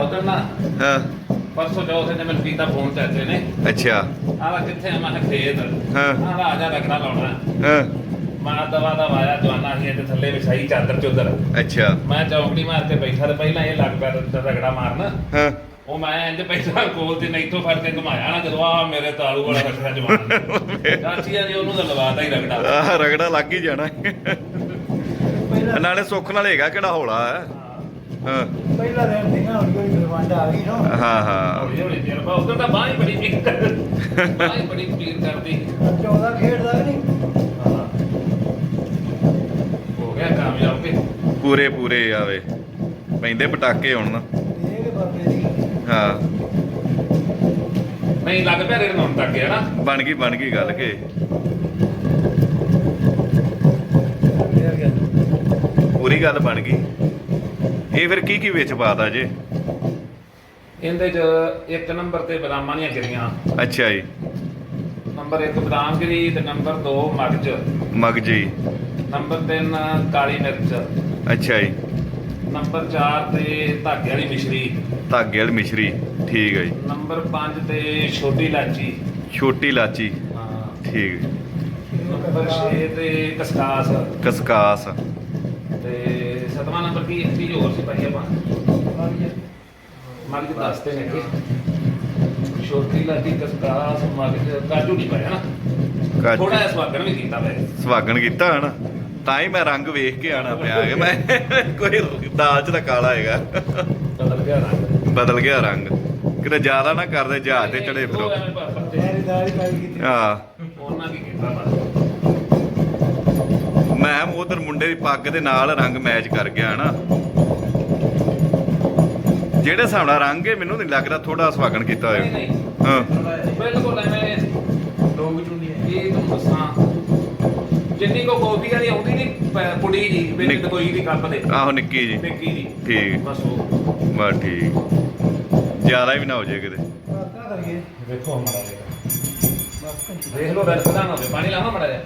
ਉਧਰ ਨਾ। ਹਾਂ। ਪਰਸੋਂ ਚੌਥੇ ਨੇ ਮੈਨੂੰ ਕੀਤਾ ਫੋਨ ਚਾਚੇ ਨੇ। ਅੱਛਾ। ਆਹ ਕਿੱਥੇ ਆ? ਮੈਂ ਕਿਹਾ ਖੇਤ। ਹਾਂ। ਆਹ ਆ ਜਾ ਰਗੜਾ ਲਾਉਣਾ। ਹਾਂ। ਮੈਂ ਦਵਾ ਦਾ ਆਇਆ ਜਵਾਨਾ ਸੀ ਤੇ ਥੱਲੇ ਵਿਛਾਈ ਚਾਦਰ ਚੁੱਦਰ। ਅੱਛਾ। ਮੈਂ ਚੌਕੜੀ ਮਾਰ ਕੇ ਬੈਠਾ ਤੇ ਪਹਿਲਾਂ ਇਹ ਲੱਗ ਪਿਆ ਤੇ ਰਗੜਾ ਮਾਰਨ। ਹਾਂ। ਉਹ ਮੈਂ ਇੰਜ ਬੈਠਾ ਕੋਲ ਤੇ ਨਹੀਂ ਤੋਂ ਫੜ ਕੇ ਘੁਮਾਇਆ ਨਾ ਜਦੋਂ ਆ ਮੇਰੇ ਤਾਲੂ ਵਾਲਾ ਰੱਖਿਆ ਜਵਾਨ ਚਾਚੀ ਆ ਜੀ ਉਹਨੂੰ ਤਾਂ ਲਵਾਤਾ ਹੀ ਰਗੜਾ। ਆਹ ਰਗੜਾ ਲੱਗ ਹੀ ਜਾਣਾ। ਨਾਲੇ ਸੁੱਖ ਨਾਲ ਹੈਗਾ ਕਿਹੜਾ ਹੌਲਾ ਹੈ। ਹਾਂ। ਪਹਿਲਾਂ ਰਹਿਣ ਦੀ ਨਾ ਹੁਣ ਕੋਈ ਗਰਵਾਂਡਾ ਆ ਗਈ ਨਾ। ਹਾਂ ਹਾਂ। ਹੌਲੀ ਹੌਲੀ ਦੇਰ ਬਾ ਉਧਰ ਤਾਂ ਬਾਹ ਹੀ ਬੜੀ ਪੀਰ ਹੀ ਬੜੀ ਪੀਰ ਕਰਦੀ 14 ਖੇਡਦਾ ਕਿ ਨਹੀਂ। ਹਾਂ ਹੋ ਗਿਆ ਕਾਮਯਾਬ ਕੇ ਪੂਰੇ ਪੂਰੇ ਆਵੇ ਪੈਂਦੇ ਪਟਾਕੇ ਹੁਣ। ਨਾ ਇਹ ਬਾਬੇ ਦੀ ਹਾਂ ਨਹੀਂ ਲੱਗ ਪਿਆ ਰੇੜ ਹੁਣ ਤੱਕ ਹੈ। ਨਾ ਬਣ ਗਈ ਬਣ ਗਈ ਗੱਲ ਕੇ। ਗਿਆ। ਪੂਰੀ ਗੱਲ ਬਣ ਗਈ। ਇਹ ਫਿਰ ਕੀ ਕੀ ਵਿੱਚ ਪਾਤਾ ਜੇ? ਇਹਦੇ ਚ ਇੱਕ ਨੰਬਰ ਤੇ ਬਦਾਮਾਂ ਦੀਆਂ ਗਿਰੀਆਂ। ਅੱਛਾ ਜੀ। ਨੰਬਰ 1 ਬਦਾਮ ਗਿਰੀ ਤੇ ਨੰਬਰ 2 ਮਗਜ। ਮਗਜ ਜੀ। ਨੰਬਰ 3 ਕਾਲੀ ਮਿਰਚ। ਅੱਛਾ ਜੀ। ਨੰਬਰ 4 ਤੇ ਧਾਗੇ ਵਾਲੀ ਮਿਸ਼ਰੀ। ਧਾਗੇ ਵਾਲੀ ਮਿਸ਼ਰੀ ਠੀਕ ਹੈ ਜੀ। ਨੰਬਰ 5 ਤੇ ਛੋਟੀ ਇਲਾਚੀ। ਛੋਟੀ ਲਾਚੀ ਹਾਂ। ਠੀਕ। ਨੰਬਰ 6 ਤੇ ਕਸਕਾਸ। ਕਸਕਾਸ। ਤੇ ਸਤਵਾਂ ਨੰਬਰ ਕੀ ਇੱਕ ਚੀਜ਼ ਹੋਰ ਸੀ ਭਾਈ ਆਪਾਂ? ਮਗਜ ਦੱਸਦੇ ਨੇ ਕਿ ਛੋਟੀ ਇਲਾਚੀ ਕਸਕਾਸ ਮਗਜ ਕਾਜੂ ਨਹੀਂ ਪਾਇਆ ਨਾ। ਥੋੜਾ ਜਿਹਾ ਸਵਾਗਣ ਵੀ ਕੀਤਾ ਵੈ ਸੁਹਾਗਣ ਕੀਤਾ ਹਨਾ। ਤਾਂ ਹੀ ਮੈਂ ਰੰਗ ਵੇਖ ਕੇ ਆਣਾ ਪਿਆ ਕਿ ਮੈਂ ਕੋਈ ਦਾਲ ਚ ਤਾਂ ਕਾਲਾ ਹੈਗਾ। ਬਦਲ ਗਿਆ ਰੰਗ। ਬਦਲ ਗਿਆ ਰੰਗ। ਕਿਤੇ ਜ਼ਿਆਦਾ ਨਾ ਕਰਦੇ ਜਹਾਜ਼ ਤੇ ਚੜੇ ਫਿਰੋ। ਹਾਂ। ਉਹਨਾਂ ਕੀ ਕੀਤਾ ਬਸ। ਮੈਂ ਉਧਰ ਮੁੰਡੇ ਦੀ ਪੱਗ ਦੇ ਨਾਲ ਰੰਗ ਮੈਚ ਕਰ ਗਿਆ ਹਨਾ ਜਿਹੜੇ ਹਿਸਾਬ ਨਾਲ ਰੰਗ ਹੈ ਮੈਨੂੰ ਨਹੀਂ ਲੱਗਦਾ ਥੋੜਾ ਸੁਹਾਗਣ ਕੀਤਾ ਨਹੀਂ ਹੋਇਆ। ਨਹੀਂ ਹਾਂ। ਬਿਲਕੁਲ ਐਵੇਂ ਲੋਕ ਚੁੰਨੀ ਇਹ ਤੁਹਾਨੂੰ ਦੱਸਾਂ ਜਿੰਨੀ ਕੋ ਕਾਫੀ ਵਾਲੀ ਆਉਂਦੀ ਨਹੀਂ ਪੁੜੀ ਜੀ ਵਿੱਚ ਕੋਈ ਦੀ ਕੱਪ ਦੇ। ਆਹੋ ਨਿੱਕੀ ਜੀ। ਨਿੱਕੀ ਜੀ। ਠੀਕ। ਬਸ ਉਹ। ਬਸ ਠੀਕ। ਜ਼ਿਆਦਾ ਵੀ ਨਾ ਹੋ ਜਾਏ ਕਿਤੇ। ਵੇਖੋ ਹਮਾਰਾ ਦੇਖ ਲੋ ਰਸਦਾ ਨਾ ਹੋਵੇ। ਪਾਣੀ ਲਾਵਾਂ ਮੜਾ ਜਾ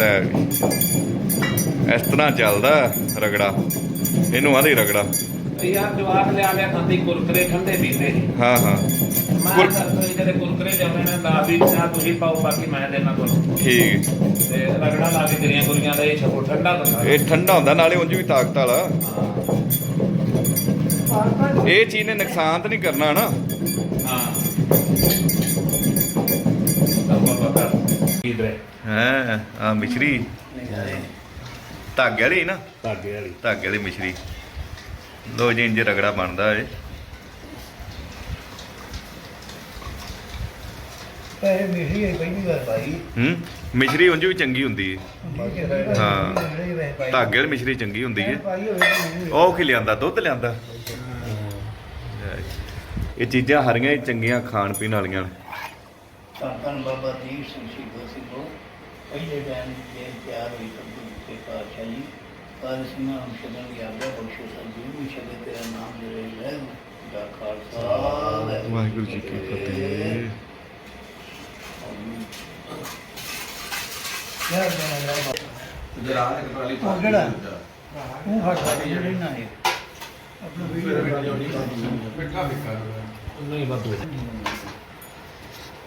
ਲੈ ਵੀ ਇਸ ਤਰ੍ਹਾਂ ਚੱਲਦਾ ਰਗੜਾ। ਇਹਨੂੰ ਆਦੀ ਰਗੜਾ। ਯਾਰ ਜਵਾਕ ਲਿਆ ਲਿਆ ਖਾਂਦੀ ਕੁਰਕਰੇ ਠੰਡੇ ਪੀਂਦੇ ਸੀ। ਹਾਂ ਹਾਂ। ਮੈਂ ਕੁਰ- ਕਰਦਾ ਜਿਹੜੇ ਕੁਰਕਰੇ ਜਾਂਦੇ ਨੇ ਦਾ ਵੀ ਨਾ ਤੁਸੀਂ ਪਾਓ ਬਾਕੀ ਮੈਂ ਦੇਣਾ ਤੁਹਾਨੂੰ। ਠੀਕ। ਤੇ ਰਗੜਾ ਲਾ ਕੇ ਗਰੀਆਂ ਗੁਰੀਆਂ ਦਾ ਇਹ ਛਕੋ ਠੰਡਾ ਹੁੰਦਾ। ਇਹ ਠੰਡਾ ਹੁੰਦਾ ਨਾਲੇ ਉਂਝ ਵੀ ਤਾਕਤ ਵਾਲਾ। ਇਹ ਚੀਜ਼ ਨੇ ਨੁਕਸਾਨ ਤਾਂ ਨਹੀਂ ਕਰਨਾ ਨਾ ਹਾਂ। ਇਧਰ ਹੈ ਆ ਮਿਸ਼ਰੀ। ਧਾਗੇ ਵਾਲੀ ਨਾ? ਧਾਗੇ ਵਾਲੀ। ਧਾਗੇ ਵਾਲੀ ਮਿਸ਼ਰੀ। ਲੋ ਜੀ ਇੰਜ ਰਗੜਾ ਬਣਦਾ ਏ ਇਹ ਮੇਰੀ ਹੈ ਪਹਿਲੀ ਵਾਰ ਭਾਈ ਹੂੰ ਮਿਸ਼ਰੀ ਉਂਝ ਵੀ ਚੰਗੀ ਹੁੰਦੀ ਏ। ਹਾਂ। ਧਾਗੇ ਵਾਲੀ ਮਿਸ਼ਰੀ ਚੰਗੀ ਹੁੰਦੀ ਮੈਨੂੰ ਉਹ ਕੀ ਲਿਆਂਦਾ? ਦੁੱਧ ਲਿਆਂਦਾ? ਇਹ ਚੀਜ਼ਾਂ ਹਰੀਆਂ ਹੀ ਚੰਗੀਆਂ ਖਾਣ ਪੀਣ ਵਾਲੀਆਂ ਨੇ। ਧੰਨ ਬਾਬਾ ਦੀਪ ਸਿੰਘ ਸ਼ਹੀਦੋ ਸਿੰਘੋ ਪਹਿਲੇ ਟਾਈਮ ਜੇ ਤਿਆਰ ਹੋਈ ਸਤਿਗੁਰੂ ਕੇ ਪਾਤਸ਼ਾਹ ਜੀ। ਪਰ ਸਿੰਘਾਂ ਨੂੰ ਸ਼ਰਨ ਦੀ ਆਗਿਆ ਬਖਸ਼ੋ ਸੰਜੀਵ ਵੀ ਸ਼ਬਦ ਤੇਰਾ ਨਾਮ ਜਿਹੜੇ ਲੈ ਦਾ ਖਾਲਸਾ। ਵਾਹਿਗੁਰੂ ਜੀ ਕੀ ਫਤਿਹ। ਯਾਰ ਮੈਂ ਜਰਾ ਇੱਕ ਟਰਾਲੀ ਉਹ ਕਿਹੜਾ? ਤੂੰ ਫੜ ਲੈ ਜਿਹੜੀ ਨਾ ਹੈ ਆਪਣਾ ਵੀਡੀਓ ਮਿੱਠਾ ਫਿੱਕਾ ਨਹੀਂ ਵਾਧੂ ਲੋਈ